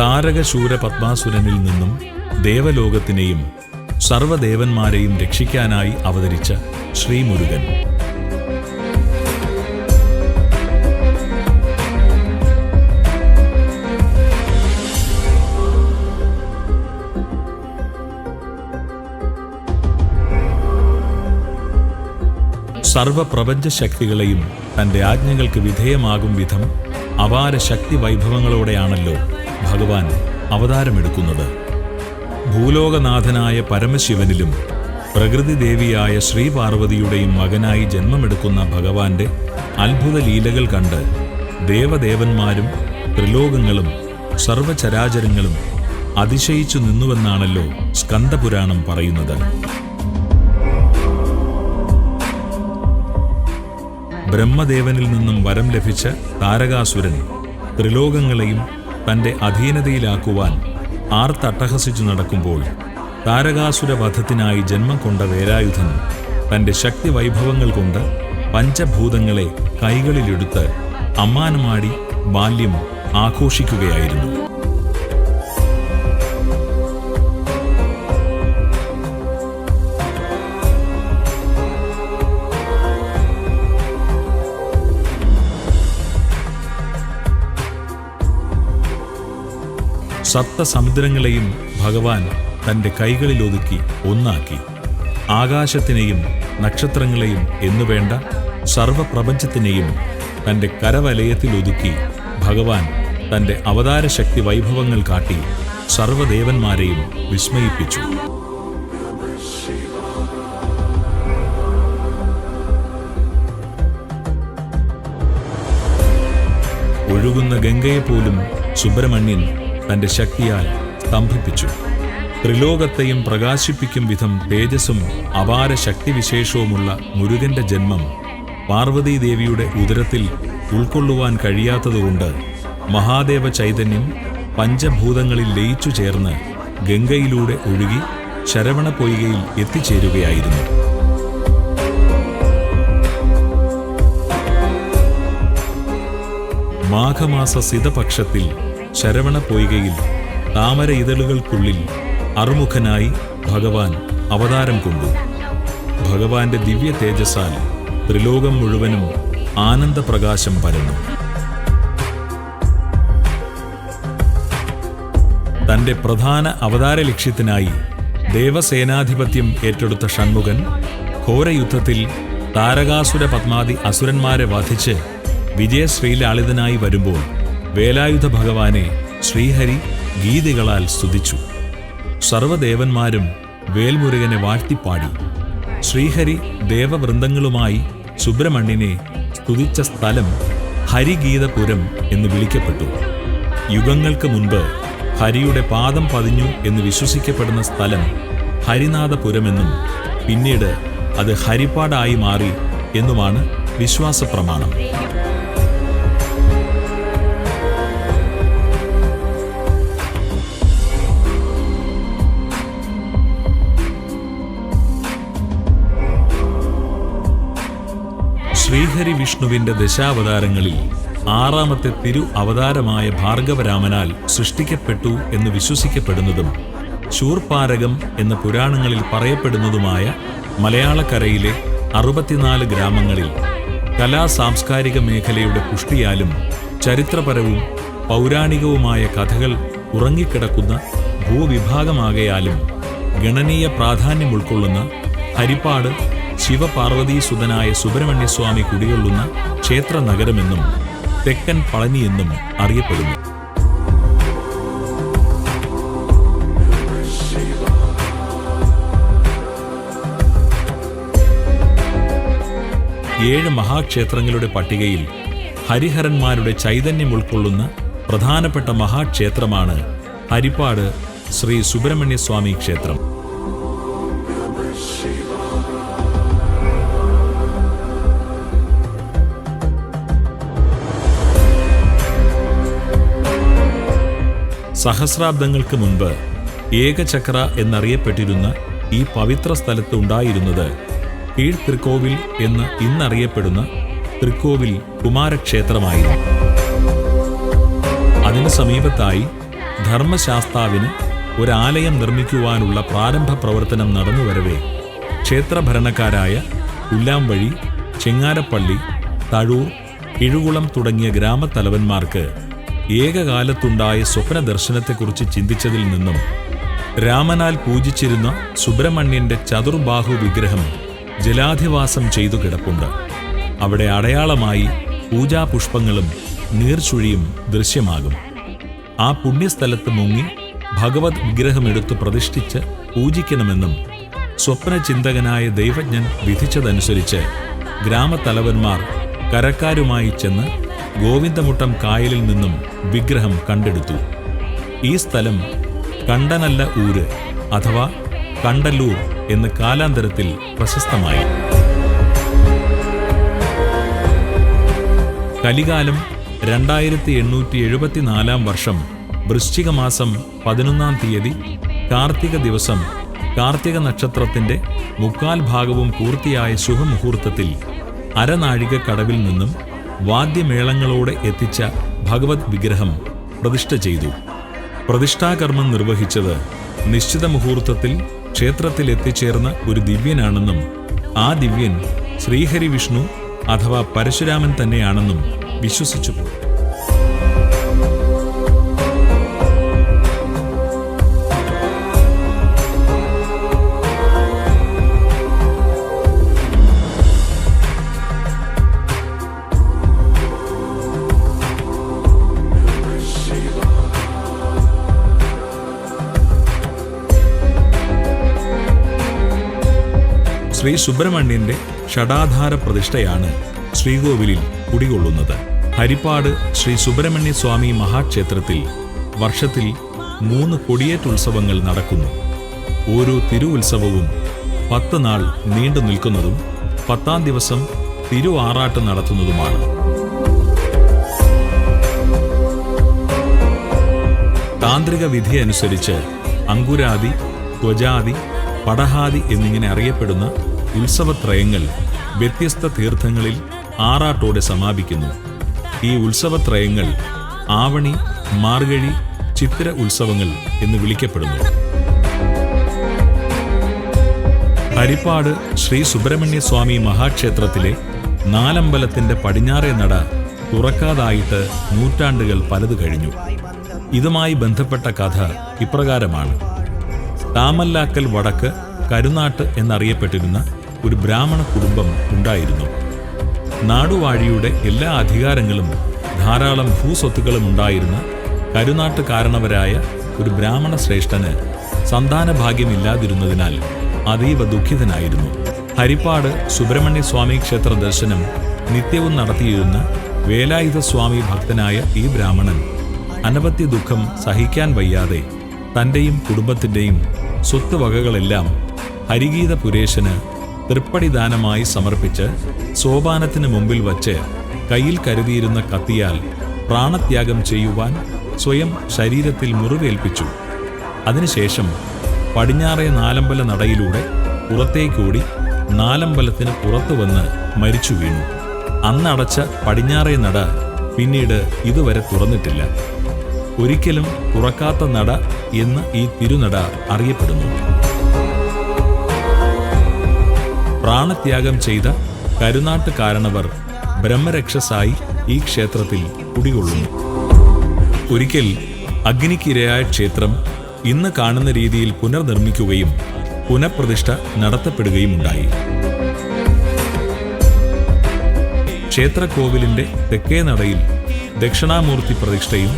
താരകശൂര പത്മാസുരനിൽ നിന്നും ദേവലോകത്തിനെയും സർവദേവന്മാരെയും രക്ഷിക്കാനായി അവതരിച്ച ശ്രീമുരുകൻ. സർവപ്രപഞ്ച ശക്തികളെയും തന്റെ ആജ്ഞകൾക്ക് വിധേയമാകും വിധം അപാര ശക്തി വൈഭവങ്ങളോടെയാണല്ലോ ഭഗവാൻ അവതാരമെടുക്കുന്നത്. ഭൂലോകനാഥനായ പരമശിവനിലും പ്രകൃതി ദേവിയായ ശ്രീപാർവതിയുടെയും മകനായി ജന്മമെടുക്കുന്ന ഭഗവാന്റെ അത്ഭുത ലീലകൾ കണ്ട് ദേവദേവന്മാരും ത്രിലോകങ്ങളും സർവചരാചരങ്ങളും അതിശയിച്ചു നിന്നുവെന്നാണല്ലോ സ്കന്ദപുരാണം പറയുന്നത്. ബ്രഹ്മദേവനിൽ നിന്നും വരം ലഭിച്ച താരകാസുരൻ ത്രിലോകങ്ങളെയും തന്റെ അധീനതയിലാക്കുവാൻ ആർത്തട്ടഹസിച്ചു നടക്കുമ്പോൾ താരകാസുര വധത്തിനായി ജന്മം കൊണ്ട വേലായുധൻ തന്റെ ശക്തി വൈഭവങ്ങൾ കൊണ്ട് പഞ്ചഭൂതങ്ങളെ കൈകളിലെടുത്ത് അമ്മാനമാടി ബാല്യം ആഘോഷിക്കുകയായിരുന്നു. സപ്തസമുദ്രങ്ങളെയും ഭഗവാൻ തന്റെ കൈകളിലൊതുക്കി ഒന്നാക്കി. ആകാശത്തിനെയും നക്ഷത്രങ്ങളെയും എന്നുവേണ്ട സർവപ്രപഞ്ചത്തിനെയും തന്റെ കരവലയത്തിലൊതുക്കി ഭഗവാൻ തന്റെ അവതാരശക്തി വൈഭവങ്ങൾ കാട്ടി സർവദേവന്മാരെയും വിസ്മയിപ്പിച്ചു. ഒഴുകുന്ന ഗംഗയെപ്പോലും സുബ്രഹ്മണ്യൻ തന്റെ ശക്തിയാൽ സ്തംഭിപ്പിച്ചു. ത്രിലോകത്തെയും പ്രകാശിപ്പിക്കും വിധം തേജസ്സും അപാര ശക്തിവിശേഷവുമുള്ള മുരുകന്റെ ജന്മം പാർവതീദേവിയുടെ ഉദരത്തിൽ ഉൾക്കൊള്ളുവാൻ കഴിയാത്തതുകൊണ്ട് മഹാദേവ ചൈതന്യം പഞ്ചഭൂതങ്ങളിൽ ലയിച്ചു ചേർന്ന് ഗംഗയിലൂടെ ഒഴുകി ശരവണ പൊയ്കയിൽ എത്തിച്ചേരുകയായിരുന്നു. മാഘമാസ സിതപക്ഷത്തിൽ ശരവണ പൊയ്കയിൽ താമര ഇതളുകൾക്കുള്ളിൽ അറുമുഖനായി ഭഗവാൻ അവതാരം കൊണ്ടു. ഭഗവാന്റെ ദിവ്യ തേജസ്സാൽ ത്രിലോകം മുഴുവനും ആനന്ദപ്രകാശം പരന്നു. തന്റെ പ്രധാന അവതാര ലക്ഷ്യത്തിനായി ദേവസേനാധിപത്യം ഏറ്റെടുത്ത ഷൺമുഖൻ ഘോരയുദ്ധത്തിൽ താരകാസുര പത്മാതി അസുരന്മാരെ വധിച്ച് വിജയശ്രീലാളിതനായി വരുമ്പോൾ വേലായുധ ഭഗവാനെ ശ്രീഹരി ഗീതികളാൽ സ്തുതിച്ചു. സർവദേവന്മാരും വേൽമുരുകനെ വാഴ്ത്തിപ്പാടി. ശ്രീഹരി ദേവവൃന്ദങ്ങളുമായി സുബ്രഹ്മണ്യനെ സ്തുതിച്ച സ്ഥലം ഹരിഗീതപുരം എന്ന് വിളിക്കപ്പെട്ടു. യുഗങ്ങൾക്ക് മുൻപ് ഹരിയുടെ പാദം പതിഞ്ഞു എന്ന് വിശ്വസിക്കപ്പെടുന്ന സ്ഥലം ഹരിനാഥപുരമെന്നും പിന്നീട് അത് ഹരിപ്പാടായി മാറി എന്നുമാണ് വിശ്വാസ വിശ്വാസപ്രമാണം. ശ്രീഹരി വിഷ്ണുവിന്റെ ദശാവതാരങ്ങളിൽ ആറാമത്തെ തിരു അവതാരമായ ഭാർഗവരാമനാൽ സൃഷ്ടിക്കപ്പെട്ടു എന്ന് വിശ്വസിക്കപ്പെടുന്നതും ശൂർപാരകം എന്ന പുരാണങ്ങളിൽ പറയപ്പെടുന്നതുമായ മലയാളക്കരയിലെ അറുപത്തിനാല് ഗ്രാമങ്ങളിൽ കലാ സാംസ്കാരിക മേഖലയുടെ പുഷ്ടിയാലും ചരിത്രപരവും പൗരാണികവുമായ കഥകൾ ഉറങ്ങിക്കിടക്കുന്ന ഭൂവിഭാഗമാകയാലും ഗണനീയ പ്രാധാന്യം ഉൾക്കൊള്ളുന്ന ഹരിപ്പാട് ശിവപാർവതീസുതനായ സുബ്രഹ്മണ്യസ്വാമി കുടികൊള്ളുന്ന ക്ഷേത്ര നഗരമെന്നും തെക്കൻ പളനി എന്നും അറിയപ്പെടുന്നു. ഏഴ് മഹാക്ഷേത്രങ്ങളുടെ പട്ടികയിൽ ഹരിഹരന്മാരുടെ ചൈതന്യം ഉൾക്കൊള്ളുന്ന പ്രധാനപ്പെട്ട മഹാക്ഷേത്രമാണ് ഹരിപ്പാട് ശ്രീ സുബ്രഹ്മണ്യസ്വാമി ക്ഷേത്രം. സഹസ്രാബ്ദങ്ങൾക്ക് മുൻപ് ഏകചക്ര എന്നറിയപ്പെട്ടിരുന്ന ഈ പവിത്ര സ്ഥലത്ത് ഉണ്ടായിരുന്നത് കീഴ് തൃക്കോവിൽ എന്ന് ഇന്നറിയപ്പെടുന്ന തൃക്കോവിൽ കുമാരക്ഷേത്രമായിരുന്നു. അതിന് സമീപത്തായി ധർമ്മശാസ്താവിന് ഒരാലയം നിർമ്മിക്കുവാനുള്ള പ്രാരംഭ പ്രവർത്തനം നടന്നുവരവേ ക്ഷേത്രഭരണക്കാരായ പുല്ലാംവഴി ചെങ്ങാരപ്പള്ളി തഴൂർ കിഴുകുളം തുടങ്ങിയ ഗ്രാമത്തലവന്മാർക്ക് ഏകകാലത്തുണ്ടായ സ്വപ്നദർശനത്തെക്കുറിച്ച് ചിന്തിച്ചതിൽ നിന്നും രാമനാൽ പൂജിച്ചിരുന്ന സുബ്രഹ്മണ്യന്റെ ചതുർബാഹു വിഗ്രഹം ജലാധിവാസം ചെയ്തു കിടപ്പുണ്ട്. അവിടെ അടയാളമായി പൂജാപുഷ്പങ്ങളും നീർച്ചുഴിയും ദൃശ്യമാകും. ആ പുണ്യസ്ഥലത്ത് മുങ്ങി ഭഗവത് വിഗ്രഹമെടുത്ത് പ്രതിഷ്ഠിച്ച് പൂജിക്കണമെന്നും സ്വപ്നചിന്തകനായ ദൈവജ്ഞൻ വിധിച്ചതനുസരിച്ച് ഗ്രാമത്തലവന്മാർ കരക്കാരുമായി ചെന്ന് ഗോവിന്ദമുട്ടം കായലിൽ നിന്നും വിഗ്രഹം കണ്ടെടുത്തു. ഈ സ്ഥലം കണ്ടനല്ല ഊര് അഥവാ കണ്ടല്ലൂർ എന്ന് കാലാന്തരത്തിൽ പ്രശസ്തമായി. കലികാലം രണ്ടായിരത്തി എണ്ണൂറ്റി എഴുപത്തിനാലാം വർഷം വൃശ്ചിക മാസം പതിനൊന്നാം തീയതി കാർത്തിക ദിവസം കാർത്തിക നക്ഷത്രത്തിന്റെ മുക്കാൽ ഭാഗവും പൂർത്തിയായ ശുഭമുഹൂർത്തത്തിൽ അരനാഴിക കടവിൽ നിന്നും വാദ്യമേളങ്ങളോടെ എത്തിച്ച ഭഗവത് വിഗ്രഹം പ്രതിഷ്ഠ ചെയ്തു. പ്രതിഷ്ഠാകർമ്മം നിർവഹിച്ചത് നിശ്ചിത മുഹൂർത്തത്തിൽ ക്ഷേത്രത്തിൽ എത്തിച്ചേർന്ന ഒരു ദിവ്യനാണെന്നും ആ ദിവ്യൻ ശ്രീഹരി വിഷ്ണു അഥവാ പരശുരാമൻ തന്നെയാണെന്നും വിശ്വസിച്ചു. ശ്രീ സുബ്രഹ്മണ്യന്റെ ഷടാധാര പ്രതിഷ്ഠയാണ് ശ്രീകോവിലിൽ കുടികൊള്ളുന്നത്. ഹരിപ്പാട് ശ്രീ സുബ്രഹ്മണ്യ സ്വാമി മഹാക്ഷേത്രത്തിൽ വർഷത്തിൽ മൂന്ന് കൊടിയേറ്റുത്സവങ്ങൾ നടക്കുന്നു. ഓരോ തിരുവുത്സവവും പത്ത് നാൾ നീണ്ടു നിൽക്കുന്നതും പത്താം ദിവസം തിരു ആറാട്ട് നടത്തുന്നതുമാണ്. താന്ത്രിക വിധി അനുസരിച്ച് അങ്കുരാദി ത്വജാതി പടഹാദി എന്നിങ്ങനെ അറിയപ്പെടുന്ന ഉത്സവത്രയങ്ങൾ വ്യത്യസ്ത തീർത്ഥങ്ങളിൽ ആറാട്ടോടെ സമാപിക്കുന്നു. ഈ ഉത്സവത്രയങ്ങൾ ആവണി മാർഗഴി ചിത്ര ഉത്സവങ്ങൾ എന്ന് വിളിക്കപ്പെടുന്നു. ഹരിപ്പാട് ശ്രീ സുബ്രഹ്മണ്യ സ്വാമി മഹാക്ഷേത്രത്തിലെ നാലമ്പലത്തിന്റെ പടിഞ്ഞാറേ നട തുറക്കാതായിട്ട് നൂറ്റാണ്ടുകൾ പലത് കഴിഞ്ഞു. ഇതുമായി ബന്ധപ്പെട്ട കഥ ഇപ്രകാരമാണ്. താമല്ലാക്കൽ വടക്ക് കരുനാട്ട് എന്നറിയപ്പെട്ടിരുന്ന ഒരു ബ്രാഹ്മണ കുടുംബം ഉണ്ടായിരുന്നു. നാടുവാഴിയുടെ എല്ലാ അധികാരങ്ങളും ധാരാളം ഭൂസ്വത്തുക്കളും ഉണ്ടായിരുന്ന കരുനാട്ട് കാരണവരായ ഒരു ബ്രാഹ്മണ ശ്രേഷ്ഠന് സന്താന ഭാഗ്യമില്ലാതിരുന്നതിനാൽ അതീവ ദുഃഖിതനായിരുന്നു. ഹരിപ്പാട് സുബ്രഹ്മണ്യ സ്വാമി ക്ഷേത്ര ദർശനം നിത്യവും നടത്തിയിരുന്ന വേലായുധ സ്വാമി ഭക്തനായ ഈ ബ്രാഹ്മണൻ അനവധ്യ ദുഃഖം സഹിക്കാൻ വയ്യാതെ തന്റെയും കുടുംബത്തിന്റെയും സ്വത്ത് വകകളെല്ലാം ഹരിഗീത പുരേശന് തൃപ്പടിദാനമായി സമർപ്പിച്ച് സോപാനത്തിന് മുമ്പിൽ വച്ച് കയ്യിൽ കരുതിയിരുന്ന കത്തിയാൽ പ്രാണത്യാഗം ചെയ്യുവാൻ സ്വയം ശരീരത്തിൽ മുറിവേൽപ്പിച്ചു. അതിനുശേഷം പടിഞ്ഞാറേ നാലമ്പല നടയിലൂടെ പുറത്തേക്കൂടി നാലമ്പലത്തിന് പുറത്തു വന്ന് മരിച്ചു വീണു. അന്നടച്ച പടിഞ്ഞാറേ നട പിന്നീട് ഇതുവരെ തുറന്നിട്ടില്ല. ഒരിക്കലും തുറക്കാത്ത നട എന്ന് ഈ തിരുനട അറിയപ്പെടുന്നു. പ്രാണത്യാഗം ചെയ്ത കരുനാട്ട് കാരണവർ ബ്രഹ്മരക്ഷസായി ഈ ക്ഷേത്രത്തിൽ കുടികൊള്ളുന്നു. ഒരിക്കൽ അഗ്നിക്കിരയായ ക്ഷേത്രം ഇന്ന് കാണുന്ന രീതിയിൽ പുനർനിർമ്മിക്കുകയും പുനഃപ്രതിഷ്ഠ നടത്തപ്പെടുകയുമുണ്ടായി. ക്ഷേത്രക്കോവിലിന്റെ തെക്കേ നടയിൽ ദക്ഷിണാമൂർത്തി പ്രതിഷ്ഠയും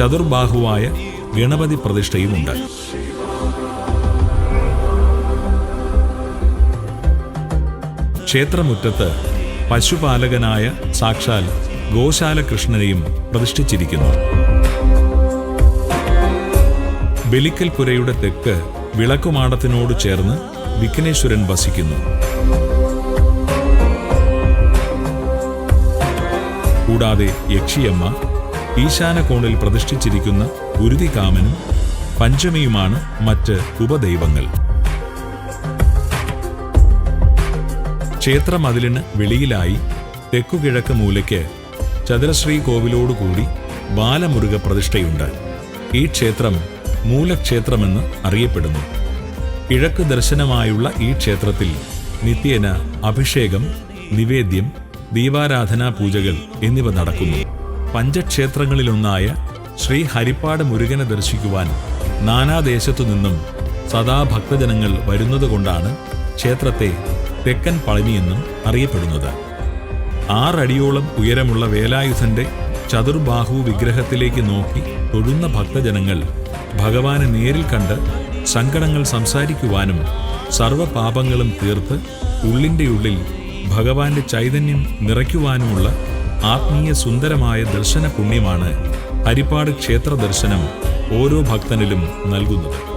ചതുർബാഹുവായ ഗണപതി പ്രതിഷ്ഠയുമുണ്ട്. ക്ഷേത്രമുറ്റത്ത് പശുപാലകനായ സാക്ഷാൽ ഗോശാലകൃഷ്ണനെയും പ്രതിഷ്ഠിച്ചിരിക്കുന്നു. ബലിക്കൽ പുരയുടെ തെക്ക് വിളക്കുമാടത്തിനോട് ചേർന്ന് വിഘ്നേശ്വരൻ വസിക്കുന്നു. കൂടാതെ യക്ഷിയമ്മ ഈശാനകോണിൽ പ്രതിഷ്ഠിച്ചിരിക്കുന്ന ഗുരുതികാമനും പഞ്ചമിയുമാണ് മറ്റ് ഉപദൈവങ്ങൾ. ക്ഷേത്രമതിലിന് വെളിയിലായി തെക്കുകിഴക്ക് മൂലയ്ക്ക് ചതുരശ്രീ കോവിലോടുകൂടി ബാലമുരുക പ്രതിഷ്ഠയുണ്ട്. ഈ ക്ഷേത്രം മൂലക്ഷേത്രമെന്ന് അറിയപ്പെടുന്നു. കിഴക്ക് ദർശനമായുള്ള ഈ ക്ഷേത്രത്തിൽ നിത്യേന അഭിഷേകം നിവേദ്യം ദീപാരാധനാ പൂജകൾ എന്നിവ നടക്കുന്നു. പഞ്ചക്ഷേത്രങ്ങളിലൊന്നായ ശ്രീ ഹരിപ്പാട് മുരുകനെ ദർശിക്കുവാൻ നാനാദേശത്തു നിന്നും സദാ ഭക്തജനങ്ങൾ വരുന്നതുകൊണ്ടാണ് ക്ഷേത്രത്തെ തെക്കൻ പളനിയെന്നും അറിയപ്പെടുന്നത്. ആറടിയോളം ഉയരമുള്ള വേലായുധന്റെ ചതുർബാഹു വിഗ്രഹത്തിലേക്ക് നോക്കി തൊഴുന്ന ഭക്തജനങ്ങൾ ഭഗവാനെ നേരിൽ കണ്ട് സങ്കടങ്ങൾ സംസാരിക്കുവാനും സർവപാപങ്ങളും തീർത്ത് ഉള്ളിന്റെ ഉള്ളിൽ ഭഗവാന്റെ ചൈതന്യം നിറയ്ക്കുവാനുമുള്ള ആത്മീയ സുന്ദരമായ ദർശന പുണ്യമാണ് ഹരിപ്പാട് ക്ഷേത്ര ദർശനം ഓരോ ഭക്തനിലും നൽകുന്നത്.